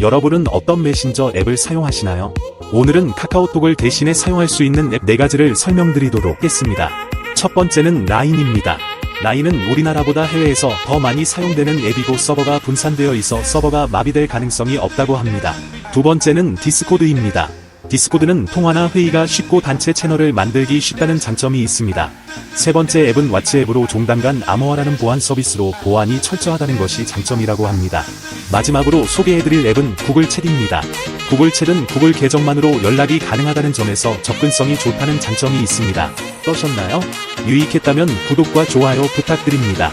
여러분은 어떤 메신저 앱을 사용하시나요? 오늘은 카카오톡을 대신에 사용할 수 있는 앱 4가지를 설명드리도록 하겠습니다. 첫 번째는 라인입니다. 라인은 우리나라보다 해외에서 더 많이 사용되는 앱이고 서버가 분산되어 있어 서버가 마비될 가능성이 없다고 합니다. 두 번째는 디스코드입니다. 디스코드는 통화나 회의가 쉽고 단체 채널을 만들기 쉽다는 장점이 있습니다. 세 번째 앱은 왓츠 앱으로 종단 간 암호화라는 보안 서비스로 보안이 철저하다는 것이 장점이라고 합니다. 마지막으로 소개해드릴 앱은 구글 챗입니다. 구글 챗은 구글 계정만으로 연락이 가능하다는 점에서 접근성이 좋다는 장점이 있습니다. 떠셨나요? 유익했다면 구독과 좋아요 부탁드립니다.